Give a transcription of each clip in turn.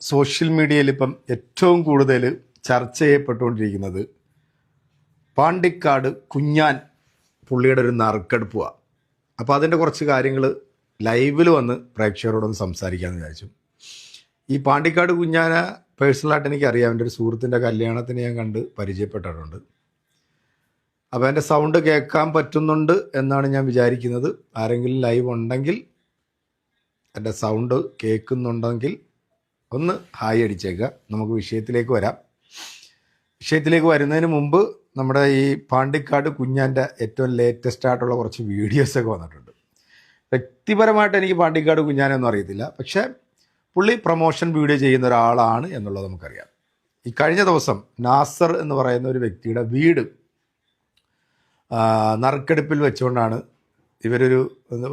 Social മീഡിയയിൽ ഇപ്പം ഏറ്റവും കൂടുതൽ ചർച്ച ചെയ്യപ്പെട്ടുകൊണ്ടിരിക്കുന്നത് പാണ്ടിക്കാട് കുഞ്ഞാൻ പുള്ളിയുടെ ഒരു നറുക്കെടുപ്പുവാണ് അപ്പോൾ അതിന്റെ കുറച്ച് കാര്യങ്ങൾ ലൈവിൽ വന്ന് പ്രേക്ഷകരോടൊന്ന് സംസാരിക്കാമെന്ന് വിചാരിച്ചു. ഈ പാണ്ടിക്കാട് കുഞ്ഞാനെ പേഴ്സണലായിട്ട് എനിക്കറിയാം. എന്റെ ഒരു സുഹൃത്തിന്റെ കല്യാണത്തിന് ഞാൻ കണ്ട് പരിചയപ്പെട്ടിട്ടുണ്ട്. അപ്പോൾ എന്റെ സൗണ്ട് കേൾക്കാൻ പറ്റുന്നുണ്ട് എന്നാണ് ഞാൻ വിചാരിക്കുന്നത്. ആരെങ്കിലും ലൈവ് ഉണ്ടെങ്കിൽ എന്റെ സൗണ്ട് കേൾക്കുന്നുണ്ടെങ്കിൽ ഒന്ന് ഹായ് അടിച്ചേക്കുക. നമുക്ക് വിഷയത്തിലേക്ക് വരാം. വിഷയത്തിലേക്ക് വരുന്നതിന് മുമ്പ് നമ്മുടെ ഈ പാണ്ടിക്കാട് കുഞ്ഞാന്റെ ഏറ്റവും ലേറ്റസ്റ്റ് ആയിട്ടുള്ള കുറച്ച് വീഡിയോസൊക്കെ വന്നിട്ടുണ്ട്. വ്യക്തിപരമായിട്ട് എനിക്ക് പാണ്ടിക്കാട് കുഞ്ഞാനൊന്നും അറിയത്തില്ല. പക്ഷേ പുള്ളി പ്രൊമോഷൻ വീഡിയോ ചെയ്യുന്ന ഒരാളാണ് എന്നുള്ളത് നമുക്കറിയാം. ഈ കഴിഞ്ഞ ദിവസം നാസർ എന്ന് പറയുന്ന ഒരു വ്യക്തിയുടെ വീട് നറുക്കെടുപ്പിൽ വെച്ചുകൊണ്ടാണ് ഇവരൊരു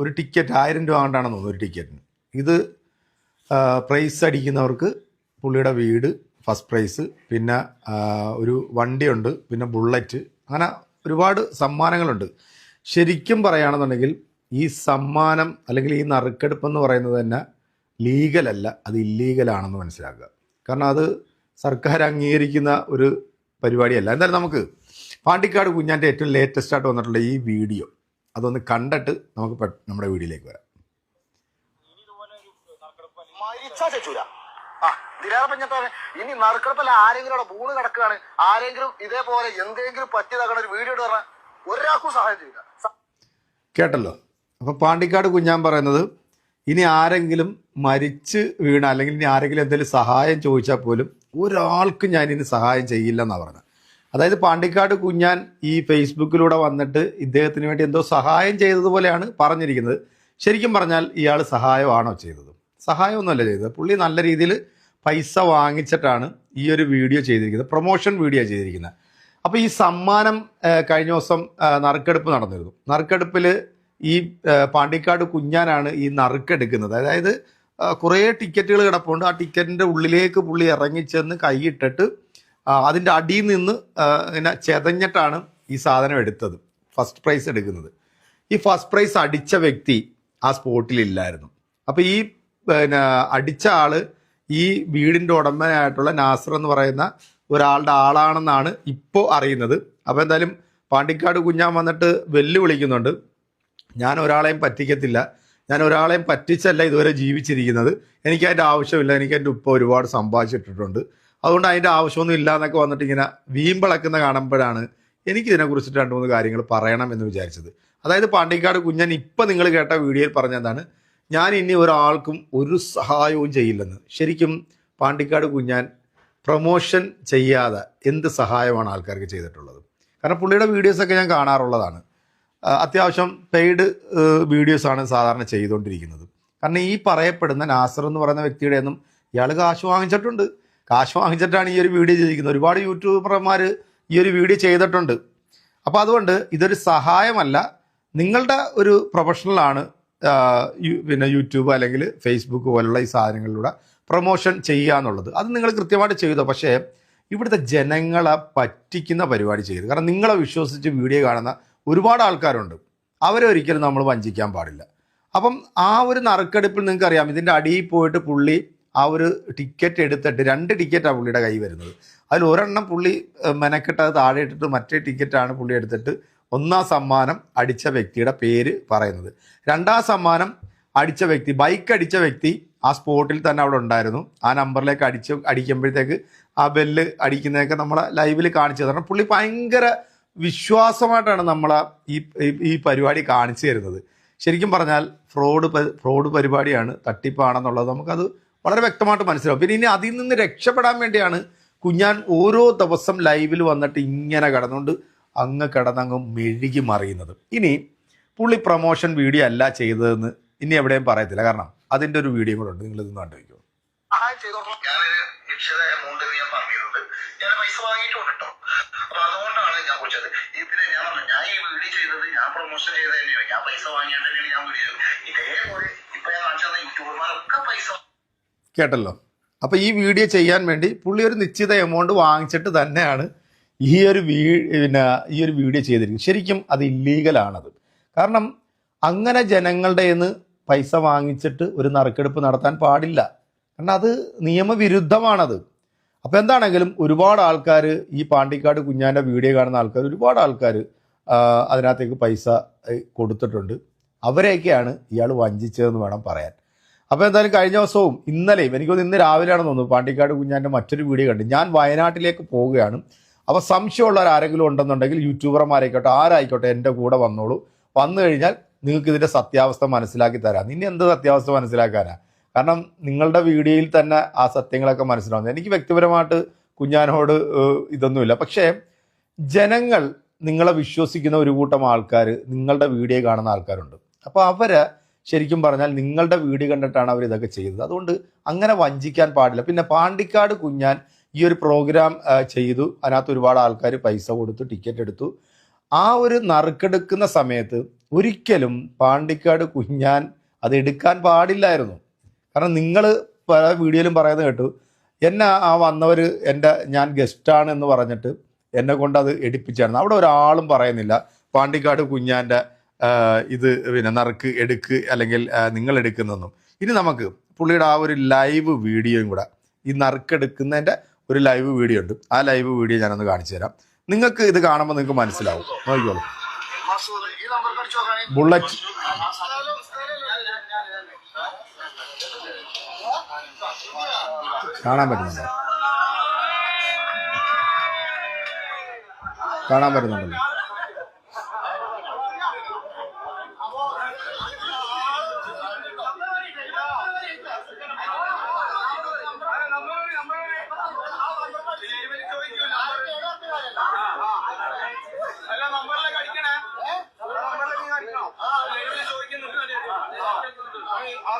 ഒരു ടിക്കറ്റ് ആയിരം രൂപ കൊണ്ടാണെന്ന് തോന്നുന്നു ഒരു ടിക്കറ്റിന് ഇത് പ്രൈസ് അടിക്കുന്നവർക്ക് പുള്ളിയുടെ വീട് ഫസ്റ്റ് പ്രൈസ് പിന്നെ ഒരു വണ്ടിയുണ്ട് പിന്നെ ബുള്ളറ്റ് അങ്ങനെ ഒരുപാട് സമ്മാനങ്ങളുണ്ട്. ശരിക്കും പറയുകയാണെന്നുണ്ടെങ്കിൽ ഈ സമ്മാനം അല്ലെങ്കിൽ ഈ നറുക്കെടുപ്പ് എന്ന് പറയുന്നത് തന്നെ ലീഗലല്ല അത് ഇല്ലീഗലാണെന്ന് മനസ്സിലാക്കുക. കാരണം അത് സർക്കാർ അംഗീകരിക്കുന്ന ഒരു പരിപാടിയല്ല. എന്തായാലും നമുക്ക് പാണ്ടിക്കാട് കുഞ്ഞാന്റെ ഏറ്റവും ലേറ്റസ്റ്റ് ആയിട്ട് വന്നിട്ടുള്ള ഈ വീഡിയോ അതൊന്ന് കണ്ടിട്ട് നമുക്ക് നമ്മുടെ വീഡിയോയിലേക്ക് വരാം. ചെച്ചൂല ആ ദിലേറെ ഇനി നറുക്കെടുപ്പല്ല ആരെങ്കിലും അവിടെ ബൂണ് കിടക്കുകയാണ് ആരെങ്കിലും ഇതേപോലെ എന്തെങ്കിലും പറ്റിയതാക്കണ ഒരു വീഡിയോ പറഞ്ഞാൽ ഒരാൾക്കും സഹായം ചെയ്യില്ല. കേട്ടല്ലോ. അപ്പൊ പാണ്ടിക്കാട് കുഞ്ഞാൻ പറയുന്നത് ഇനി ആരെങ്കിലും മരിച്ച് വീണ അല്ലെങ്കിൽ ഇനി ആരെങ്കിലും എന്തെങ്കിലും സഹായം ചോദിച്ചാൽ പോലും ഒരാൾക്കും ഞാൻ ഇനി സഹായം ചെയ്യില്ല എന്നാണ് പറഞ്ഞത്. അതായത് പാണ്ടിക്കാട് കുഞ്ഞാൻ ഈ ഫേസ്ബുക്കിലൂടെ വന്നിട്ട് ഇദ്ദേഹത്തിന് വേണ്ടി എന്തോ സഹായം ചെയ്തതുപോലെയാണ് പറഞ്ഞിരിക്കുന്നത്. ശരിക്കും പറഞ്ഞാൽ ഇയാൾ സഹായമാണോ ചെയ്തത്? സഹായമൊന്നുമല്ല ചെയ്തത്. പുള്ളി നല്ല രീതിയിൽ പൈസ വാങ്ങിച്ചിട്ടാണ് ഈ ഒരു വീഡിയോ ചെയ്തിരിക്കുന്നത്. പ്രൊമോഷൻ വീഡിയോ ചെയ്തിരിക്കുന്നത്. അപ്പോൾ ഈ സമ്മാനം കഴിഞ്ഞ ദിവസം നറുക്കെടുപ്പ് നടന്നിരുന്നു. നറുക്കെടുപ്പിൽ ഈ പാണ്ടിക്കാട് കുഞ്ഞാനാണ് ഈ നറുക്കെടുക്കുന്നത് അതായത് കുറേ ടിക്കറ്റുകൾ കിടപ്പുണ്ട്. ആ ടിക്കറ്റിന്റെ ഉള്ളിലേക്ക് പുള്ളി ഇറങ്ങിച്ചെന്ന് കൈയിട്ടിട്ട് അതിന്റെ അടിയിൽ നിന്ന് ഇങ്ങനെ ചെതഞ്ഞിട്ടാണ് ഈ സാധനം എടുത്തത്. ഫസ്റ്റ് പ്രൈസ് എടുക്കുന്നത്. ഈ ഫസ്റ്റ് പ്രൈസ് അടിച്ച വ്യക്തി ആ സ്പോട്ടിലില്ലായിരുന്നു അപ്പോൾ ഈ പിന്നെ അടിച്ച ആൾ ഈ വീടിന്റെ ഉടമയായിട്ടുള്ള നാസർ എന്ന് പറയുന്ന ഒരാളുടെ ആളാണെന്നാണ് ഇപ്പോൾ അറിയുന്നത്. അപ്പോൾ എന്തായാലും പാണ്ടിക്കാട് കുഞ്ഞാൻ വന്നിട്ട് വെല്ലുവിളിക്കുന്നുണ്ട്. ഞാൻ ഒരാളെയും പറ്റിക്കത്തില്ല. ഞാൻ ഒരാളെയും പറ്റിച്ചല്ല ഇതുവരെ ജീവിച്ചിരിക്കുന്നത്. എനിക്ക് അതിന്റെ ആവശ്യമില്ല. എനിക്ക് എന്റെ ഉപ്പ ഒരുപാട് സമ്പാദിച്ചിട്ടിട്ടുണ്ട്. അതുകൊണ്ട് അതിന്റെ ആവശ്യമൊന്നും ഇല്ല എന്നൊക്കെ വന്നിട്ട് ഇങ്ങനെ വീമ്പിളക്കുന്ന കാണുമ്പോഴാണ് എനിക്ക് ഇതിനെക്കുറിച്ചിട്ട് രണ്ട് മൂന്ന് കാര്യങ്ങൾ പറയണം എന്ന് വിചാരിച്ചത്. അതായത് പാണ്ടിക്കാട് കുഞ്ഞൻ ഇപ്പം നിങ്ങൾ കേട്ട വീഡിയോയിൽ പറഞ്ഞതാണ് ഞാൻ ഇനി ഒരാൾക്കും ഒരു സഹായവും ചെയ്യില്ലെന്ന്. ശരിക്കും പാണ്ടിക്കാട് കുഞ്ഞാൻ പ്രൊമോഷൻ ചെയ്യാതെ എന്ത് സഹായമാണ് ആൾക്കാർക്ക് ചെയ്തിട്ടുള്ളത്? കാരണം പുള്ളിയുടെ വീഡിയോസൊക്കെ ഞാൻ കാണാറുള്ളതാണ്. അത്യാവശ്യം പെയ്ഡ് വീഡിയോസാണ് സാധാരണ ചെയ്തുകൊണ്ടിരിക്കുന്നത്. കാരണം ഈ പറയപ്പെടുന്ന നാസർ എന്ന് പറയുന്ന വ്യക്തിയുടെ ഒന്നും ഇയാൾ കാശ് വാങ്ങിച്ചിട്ടുണ്ട്. കാശ് വാങ്ങിച്ചിട്ടാണ് ഈ ഒരു വീഡിയോ ചെയ്തിരിക്കുന്നത്. ഒരുപാട് യൂട്യൂബർമാർ ഈ ഒരു വീഡിയോ ചെയ്തിട്ടുണ്ട്. അപ്പോൾ അതുകൊണ്ട് ഇതൊരു സഹായമല്ല. നിങ്ങളുടെ ഒരു പ്രൊഫഷണലാണ് പിന്നെ യൂട്യൂബ് അല്ലെങ്കിൽ ഫേസ്ബുക്ക് പോലുള്ള ഈ സാധനങ്ങളിലൂടെ പ്രൊമോഷൻ ചെയ്യുക എന്നുള്ളത്. അത് നിങ്ങൾ കൃത്യമായിട്ട് ചെയ്തോ? പക്ഷേ ഇവിടുത്തെ ജനങ്ങളെ പറ്റിക്കുന്ന പരിപാടി ചെയ്തു. കാരണം നിങ്ങളെ വിശ്വസിച്ച് വീഡിയോ കാണുന്ന ഒരുപാട് ആൾക്കാരുണ്ട്. അവരെ ഒരിക്കലും നമ്മൾ വഞ്ചിക്കാൻ പാടില്ല. അപ്പം ആ ഒരു നറുക്കെടുപ്പിൽ നിങ്ങൾക്ക് അറിയാം ഇതിന്റെ അടിയിൽ പോയിട്ട് പുള്ളി ആ ഒരു ടിക്കറ്റ് എടുത്തിട്ട് രണ്ട് ടിക്കറ്റാണ് പുള്ളിയുടെ കൈ വരുന്നത്. അതിൽ ഒരെണ്ണം പുള്ളി മെനക്കെട്ട് അത് താഴെ ഇട്ടിട്ട് മറ്റേ ടിക്കറ്റാണ് പുള്ളി എടുത്തിട്ട് ഒന്നാം സമ്മാനം അടിച്ച വ്യക്തിയുടെ പേര് പറയുന്നത്. രണ്ടാം സമ്മാനം അടിച്ച വ്യക്തി ബൈക്ക് അടിച്ച വ്യക്തി ആ സ്പോട്ടിൽ തന്നെ അവിടെ ഉണ്ടായിരുന്നു. ആ നമ്പറിലേക്ക് അടിച്ച് അടിക്കുമ്പോഴത്തേക്ക് ആ ബെല്ല് അടിക്കുന്നതൊക്കെ നമ്മളെ ലൈവിൽ കാണിച്ചു തരണം പുള്ളി ഭയങ്കര വിശ്വാസമായിട്ടാണ് നമ്മളെ ഈ ഈ- പരിപാടി കാണിച്ചു തരുന്നത്. ശരിക്കും പറഞ്ഞാൽ ഫ്രോഡ് ഫ്രോഡ് പരിപാടിയാണ് തട്ടിപ്പാണെന്നുള്ളത് നമുക്കത് വളരെ വ്യക്തമായിട്ട് മനസ്സിലാവും. പിന്നെ ഇനി അതിൽ നിന്ന് രക്ഷപ്പെടാൻ വേണ്ടിയാണ് കുഞ്ഞാൻ ഓരോ ദിവസം ലൈവിൽ വന്നിട്ട് ഇങ്ങനെ കിടന്നുകൊണ്ട് അങ്ങ് കിടന്നങ്ങ് മെഴുകി മറിയുന്നത്. ഇനി പുള്ളി പ്രൊമോഷൻ വീഡിയോ അല്ല ചെയ്തതെന്ന് ഇനി എവിടെയും പറയത്തില്ല. കാരണം അതിന്റെ ഒരു വീഡിയോ കൂടെ ഉണ്ട്. നിങ്ങൾ ഇതൊന്നും എമൗണ്ട് ഞാൻ ഞാൻ പൈസ വാങ്ങിയിട്ടുണ്ട് കേട്ടോ അപ്പൊ അതുകൊണ്ടാണ് ഞാൻ കുറിച്ചത് ഇതിന് ഞാൻ പറഞ്ഞു ഞാൻ ഈ വീഡിയോ ചെയ്തത് ഞാൻ പ്രൊമോഷൻ ചെയ്ത് തന്നെയാണ് ഞാൻ പൈസ വാങ്ങിയാണ്ട് തന്നെയാണ് ഞാൻ വീഡിയോ ചെയ്തത്. ഇതേപോലെ ഇപ്പൊ ഞാൻ കാണിച്ചു തന്ന യൂട്യൂബർമാരൊക്കെ പൈസ കേട്ടല്ലോ. അപ്പോൾ ഈ വീഡിയോ ചെയ്യാൻ വേണ്ടി പുള്ളി ഒരു നിശ്ചിത എമൗണ്ട് വാങ്ങിച്ചിട്ട് തന്നെയാണ് ഈ ഒരു വീ പിന്നെ ഈ ഒരു വീഡിയോ ചെയ്തിരിക്കും ശരിക്കും അത് ഇല്ലീഗലാണത് കാരണം അങ്ങനെ ജനങ്ങളുടെ നിന്ന് പൈസ വാങ്ങിച്ചിട്ട് ഒരു നറുക്കെടുപ്പ് നടത്താൻ പാടില്ല. കാരണം അത് നിയമവിരുദ്ധമാണത്. അപ്പോൾ എന്താണെങ്കിലും ഒരുപാട് ആൾക്കാർ ഈ പാണ്ടിക്കാട് കുഞ്ഞാന്റെ വീഡിയോ കാണുന്ന ആൾക്കാർ ഒരുപാട് ആൾക്കാർ അതിനകത്തേക്ക് പൈസ കൊടുത്തിട്ടുണ്ട്. അവരെയൊക്കെയാണ് ഇയാൾ വഞ്ചിച്ചതെന്ന് വേണം പറയാൻ. അപ്പോൾ എന്തായാലും കഴിഞ്ഞ ദിവസവും ഇന്നലെയും എനിക്കൊന്ന് ഇന്ന് രാവിലെയാണെന്ന് തോന്നുന്നു പാണ്ടിക്കാട് കുഞ്ഞാന്റെ മറ്റൊരു വീഡിയോ കണ്ടു. ഞാൻ വയനാട്ടിലേക്ക് പോവുകയാണ്. അപ്പോൾ സംശയമുള്ളവർ ആരെങ്കിലും ഉണ്ടെന്നുണ്ടെങ്കിൽ യൂട്യൂബർമാരായിക്കോട്ടെ ആരായിക്കോട്ടെ എന്റെ കൂടെ വന്നോളൂ. വന്നു കഴിഞ്ഞാൽ നിങ്ങൾക്ക് ഇതിന്റെ സത്യാവസ്ഥ മനസ്സിലാക്കി തരാം. ഇനി എന്ത് സത്യാവസ്ഥ മനസ്സിലാക്കാനാ? കാരണം നിങ്ങളുടെ വീഡിയോയിൽ തന്നെ ആ സത്യങ്ങളൊക്കെ മനസ്സിലാവുന്നത് എനിക്ക് വ്യക്തിപരമായിട്ട് കുഞ്ഞാനോട് ഇതൊന്നുമില്ല. പക്ഷേ ജനങ്ങൾ നിങ്ങളെ വിശ്വസിക്കുന്ന ഒരു കൂട്ടം ആൾക്കാർ നിങ്ങളുടെ വീഡിയോ കാണുന്ന ആൾക്കാരുണ്ട്. അപ്പോൾ അവരെ ശരിക്കും പറഞ്ഞാൽ നിങ്ങളുടെ വീഡിയോ കണ്ടിട്ടാണ് അവർ ഇതൊക്കെ ചെയ്തത്. അതുകൊണ്ട് അങ്ങനെ വഞ്ചിക്കാൻ പാടില്ല. പിന്നെ പാണ്ടിക്കാട് കുഞ്ഞാൻ ഈ ഒരു പ്രോഗ്രാം ചെയ്തു. അതിനകത്ത് ഒരുപാട് ആൾക്കാർ പൈസ കൊടുത്തു ടിക്കറ്റ് എടുത്തു. ആ ഒരു നറുക്കെടുക്കുന്ന സമയത്ത് ഒരിക്കലും പാണ്ടിക്കാട് കുഞ്ഞാൻ അത് എടുക്കാൻ പാടില്ലായിരുന്നു. കാരണം നിങ്ങൾ പല വീഡിയോയിലും പറയുന്നത് കേട്ടു എന്നെ ആ വന്നവർ എന്റെ ഞാൻ ഗസ്റ്റാണ് എന്ന് പറഞ്ഞിട്ട് എന്നെ കൊണ്ട് അത് എടുപ്പിച്ചായിരുന്നു. അവിടെ ഒരാളും പറയുന്നില്ല പാണ്ടിക്കാട് കുഞ്ഞാന്റെ ഇത് പിന്നെ നറുക്ക് എടുക്ക് അല്ലെങ്കിൽ നിങ്ങൾ എടുക്കുന്നതെന്നും ഇനി നമുക്ക് പുള്ളിയുടെ ആ ഒരു ലൈവ് വീഡിയോയും കൂടെ ഈ നറുക്കെടുക്കുന്നതിന്റെ ഒരു ലൈവ് വീഡിയോ ഉണ്ട്. ആ ലൈവ് വീഡിയോ ഞാനൊന്ന് കാണിച്ചു തരാം. നിങ്ങൾക്ക് ഇത് കാണുമ്പോൾ നിങ്ങൾക്ക് മനസ്സിലാവും. നോക്കിക്കോളൂ. ബുള്ളറ്റ് കാണാൻ പറ്റുന്നുണ്ടോ? കാണാൻ പറ്റുന്നുണ്ടല്ലോ.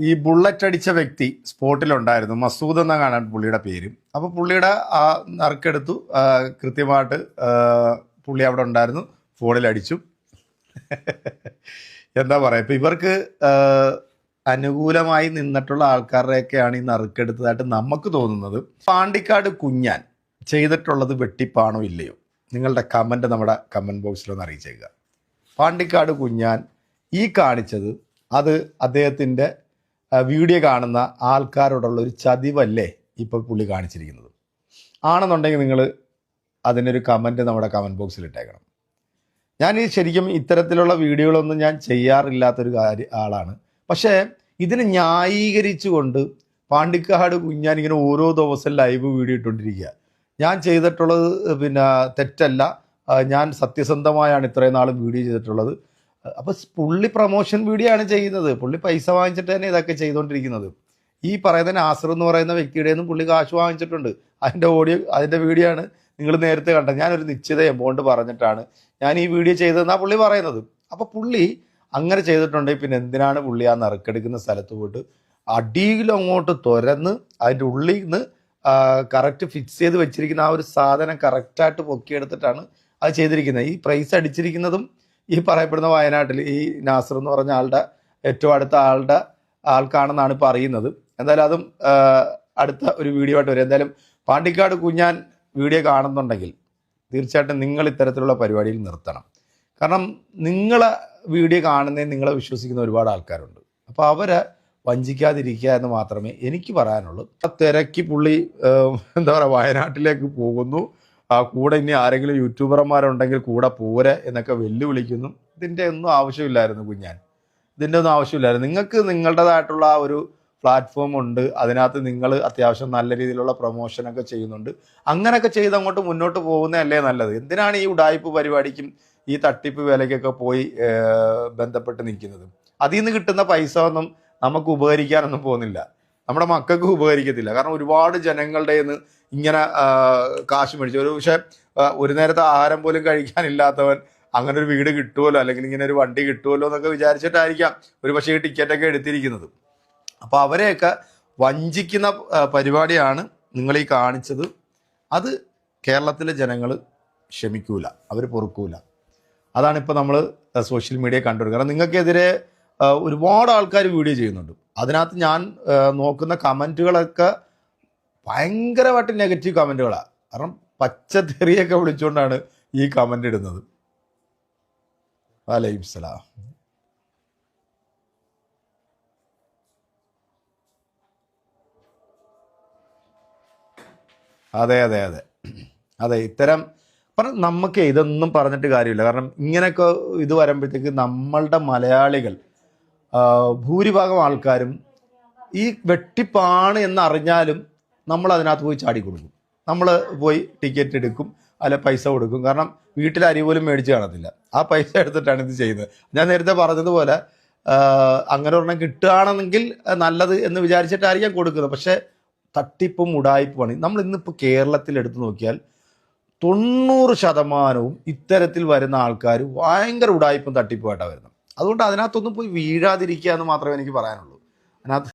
ഈ ബുള്ളറ്റ് അടിച്ച വ്യക്തി സ്പോട്ടിലുണ്ടായിരുന്നു. മസൂദ് എന്ന കാണാൻ പുള്ളിയുടെ പേര്. അപ്പോൾ പുള്ളിയുടെ ആ നറുക്കെടുത്തു. കൃത്യമായിട്ട് പുള്ളി അവിടെ ഉണ്ടായിരുന്നു. ഫോണിൽ അടിച്ചു. എന്താ പറയുക ഇപ്പം ഇവർക്ക് അനുകൂലമായി നിന്നിട്ടുള്ള ആൾക്കാരുടെയൊക്കെയാണ് ഈ നറുക്കെടുത്തതായിട്ട് നമുക്ക് തോന്നുന്നത്. പാണ്ടിക്കാട് കുഞ്ഞാൻ ചെയ്തിട്ടുള്ളത് വെട്ടിപ്പാണോ ഇല്ലയോ? നിങ്ങളുടെ കമന്റ് നമ്മുടെ കമന്റ് ബോക്സിലൊന്ന് അറിയിച്ചേക്കുക. പാണ്ടിക്കാട് കുഞ്ഞാൻ ഈ കാണിച്ചത് അത് അദ്ദേഹത്തിന്റെ വീഡിയോ കാണുന്ന ആൾക്കാരോടുള്ള ഒരു ചതിവല്ലേ ഇപ്പോൾ പുള്ളി കാണിച്ചിരിക്കുന്നത്? ആണെന്നുണ്ടെങ്കിൽ നിങ്ങൾ അതിനൊരു കമന്റ് നമ്മുടെ കമന്റ് ബോക്സിൽ ഇട്ടേക്കണം. ഞാൻ ഈ ശരിക്കും ഇത്തരത്തിലുള്ള വീഡിയോകളൊന്നും ഞാൻ ചെയ്യാറില്ലാത്തൊരു കാര്യ ആളാണ്. പക്ഷേ ഇതിനെ ന്യായീകരിച്ചുകൊണ്ട് പാണ്ടിക്കാട് കുഞ്ഞാൻ ഇങ്ങനെ ഓരോ ദിവസം ലൈവ് വീഡിയോ ഇട്ടുകൊണ്ടിരിക്കുക. ഞാൻ ചെയ്തിട്ടുള്ളത് പിന്നെ തെറ്റല്ല. ഞാൻ സത്യസന്ധമായാണ് ഇത്രയും നാളും വീഡിയോ ചെയ്തിട്ടുള്ളത്. അപ്പോൾ പുള്ളി പ്രൊമോഷൻ വീഡിയോ ആണ് ചെയ്യുന്നത്. പുള്ളി പൈസ വാങ്ങിച്ചിട്ട് തന്നെ ഇതൊക്കെ ചെയ്തുകൊണ്ടിരിക്കുന്നത് ഈ പറയുന്ന നാസർ എന്ന് പറയുന്ന വ്യക്തിയുടെ നിന്നും പുള്ളി കാശ് വാങ്ങിച്ചിട്ടുണ്ട്. അതിന്റെ ഓഡിയോ അതിന്റെ വീഡിയോ ആണ് നിങ്ങൾ നേരത്തെ കണ്ടത്. ഞാനൊരു നിശ്ചിത എമൗണ്ട് പറഞ്ഞിട്ടാണ് ഞാൻ ഈ വീഡിയോ ചെയ്തതെന്നാണ് പുള്ളി പറയുന്നത്. അപ്പോൾ പുള്ളി അങ്ങനെ ചെയ്തിട്ടുണ്ടെങ്കിൽ പിന്നെ എന്തിനാണ് പുള്ളി ആ നറുക്കെടുക്കുന്ന സ്ഥലത്ത് പോയിട്ട് അടിയിലും അങ്ങോട്ട് തുരന്ന് അതിന്റെ ഉള്ളിൽ നിന്ന് കറക്റ്റ് ഫിക്സ് ചെയ്ത് വെച്ചിരിക്കുന്ന ആ ഒരു സാധനം കറക്റ്റായിട്ട് പൊക്കിയെടുത്തിട്ടാണ് അത് ചെയ്തിരിക്കുന്നത്. ഈ പ്രൈസ് അടിച്ചിരിക്കുന്നതും ഈ പറയപ്പെടുന്ന വയനാട്ടിൽ ഈ നാസർ എന്ന് പറഞ്ഞ ആളുടെ ഏറ്റവും അടുത്ത ആളുടെ ആൾക്കാണെന്നാണ് ഇപ്പോൾ അറിയുന്നത്. എന്തായാലും അതും അടുത്ത ഒരു വീഡിയോ ആയിട്ട് വരും. എന്തായാലും പാണ്ടിക്കാട് കുഞ്ഞാൻ വീഡിയോ കാണുന്നുണ്ടെങ്കിൽ തീർച്ചയായിട്ടും നിങ്ങൾ ഇത്തരത്തിലുള്ള പരിപാടിയിൽ നിർത്തണം. കാരണം നിങ്ങളെ വീഡിയോ കാണുന്നതിന് നിങ്ങളെ വിശ്വസിക്കുന്ന ഒരുപാട് ആൾക്കാരുണ്ട്. അപ്പോൾ അവരെ വഞ്ചിക്കാതിരിക്കുക എന്ന് മാത്രമേ എനിക്ക് പറയാനുള്ളൂ. തിരക്കി പുള്ളി എന്താ പറയുക വയനാട്ടിലേക്ക് പോകുന്നു. ആ കൂടെ ഇനി ആരെങ്കിലും യൂട്യൂബർമാരുണ്ടെങ്കിൽ കൂടെ പോരെ എന്നൊക്കെ വെല്ലുവിളിക്കുന്നു. ഇതിന്റെ ഒന്നും ആവശ്യമില്ലായിരുന്നു കുഞ്ഞാൻ. ഇതിന്റെ ഒന്നും ആവശ്യമില്ലായിരുന്നു. നിങ്ങൾക്ക് നിങ്ങളുടേതായിട്ടുള്ള ഒരു പ്ലാറ്റ്ഫോം ഉണ്ട്. അതിനകത്ത് നിങ്ങൾ അത്യാവശ്യം നല്ല രീതിയിലുള്ള പ്രൊമോഷനൊക്കെ ചെയ്യുന്നുണ്ട്. അങ്ങനെയൊക്കെ ചെയ്ത് അങ്ങോട്ട് മുന്നോട്ട് പോകുന്നതല്ലേ നല്ലത്. എന്തിനാണ് ഈ ഉടായ്പ പരിപാടിക്കും ഈ തട്ടിപ്പ് വേലയ്ക്കൊക്കെ പോയി ബന്ധപ്പെട്ട് നിൽക്കുന്നത്? അതിൽ നിന്ന് കിട്ടുന്ന പൈസ ഒന്നും നമുക്ക് ഉപകരിക്കാനൊന്നും പോകുന്നില്ല. നമ്മുടെ മക്കൾക്ക് ഉപകരിക്കത്തില്ല. കാരണം ഒരുപാട് ജനങ്ങളുടെ ഇങ്ങനെ കാശ് മേടിച്ചു. ഒരു പക്ഷേ ഒരു നേരത്തെ ആഹാരം പോലും കഴിക്കാനില്ലാത്തവൻ അങ്ങനെ ഒരു വീട് കിട്ടുമല്ലോ അല്ലെങ്കിൽ ഇങ്ങനെ ഒരു വണ്ടി കിട്ടുമല്ലോ എന്നൊക്കെ വിചാരിച്ചിട്ടായിരിക്കാം ഒരു പക്ഷേ ഈ ടിക്കറ്റൊക്കെ എടുത്തിരിക്കുന്നത്. അപ്പോൾ അവരെയൊക്കെ വഞ്ചിക്കുന്ന പരിപാടിയാണ് നിങ്ങൾ ഈ കാണിച്ചത്. അത് കേരളത്തിലെ ജനങ്ങൾ ക്ഷമിക്കൂല അവർ പൊറുക്കൂല. അതാണ് ഇപ്പോൾ നമ്മൾ സോഷ്യൽ മീഡിയ കണ്ടുവരുന്നത്. കാരണം നിങ്ങൾക്കെതിരെ ഒരുപാട് ആൾക്കാർ വീഡിയോ ചെയ്യുന്നുണ്ട്. അതിനകത്ത് ഞാൻ നോക്കുന്ന കമന്റുകളൊക്കെ ഭയങ്കരമായിട്ട് നെഗറ്റീവ് കമന്റുകളാണ് കാരണം പച്ചത്തെറിയൊക്കെ വിളിച്ചുകൊണ്ടാണ് ഈ കമന്റ് ഇടുന്നത്. വലൈക്കും സലാം. അതെ അതെ അതെ. അതെ ഇത്തരം പറഞ്ഞ നമുക്ക് ഇതൊന്നും പറഞ്ഞിട്ട് കാര്യമില്ല. കാരണം ഇങ്ങനെയൊക്കെ ഇത് വരുമ്പോഴത്തേക്ക് നമ്മളുടെ മലയാളികൾ ഭൂരിഭാഗം ആൾക്കാരും ഈ വെട്ടിപ്പാണ് എന്ന് അറിഞ്ഞാലും നമ്മൾ അതിനകത്ത് പോയി ചാടി കൊടുക്കും നമ്മൾ പോയി ടിക്കറ്റ് എടുക്കും അല്ലെ പൈസ കൊടുക്കും. കാരണം വീട്ടിൽ അരി പോലും മേടിച്ച് കാണത്തില്ല. ആ പൈസ എടുത്തിട്ടാണ് ഇത് ചെയ്യുന്നത്. ഞാൻ നേരത്തെ പറഞ്ഞതുപോലെ അങ്ങനെ ഒരെണ്ണം കിട്ടുകയാണെന്നെങ്കിൽ നല്ലത് എന്ന് വിചാരിച്ചിട്ടായിരിക്കാം കൊടുക്കുന്നത്. പക്ഷേ തട്ടിപ്പും ഉടായ്പുമാണ്. നമ്മൾ ഇന്നിപ്പോൾ കേരളത്തിൽ എടുത്തു നോക്കിയാൽ തൊണ്ണൂറ് ശതമാനവും ഇത്തരത്തിൽ വരുന്ന ആൾക്കാർ ഭയങ്കര ഉടായ്പും തട്ടിപ്പുമായിട്ടാണ് വരുന്നത്. അതുകൊണ്ട് അതിനകത്തൊന്നും പോയി വീഴാതിരിക്കുക എന്ന് മാത്രമേ എനിക്ക് പറയാനുള്ളൂ. അതിനകത്ത്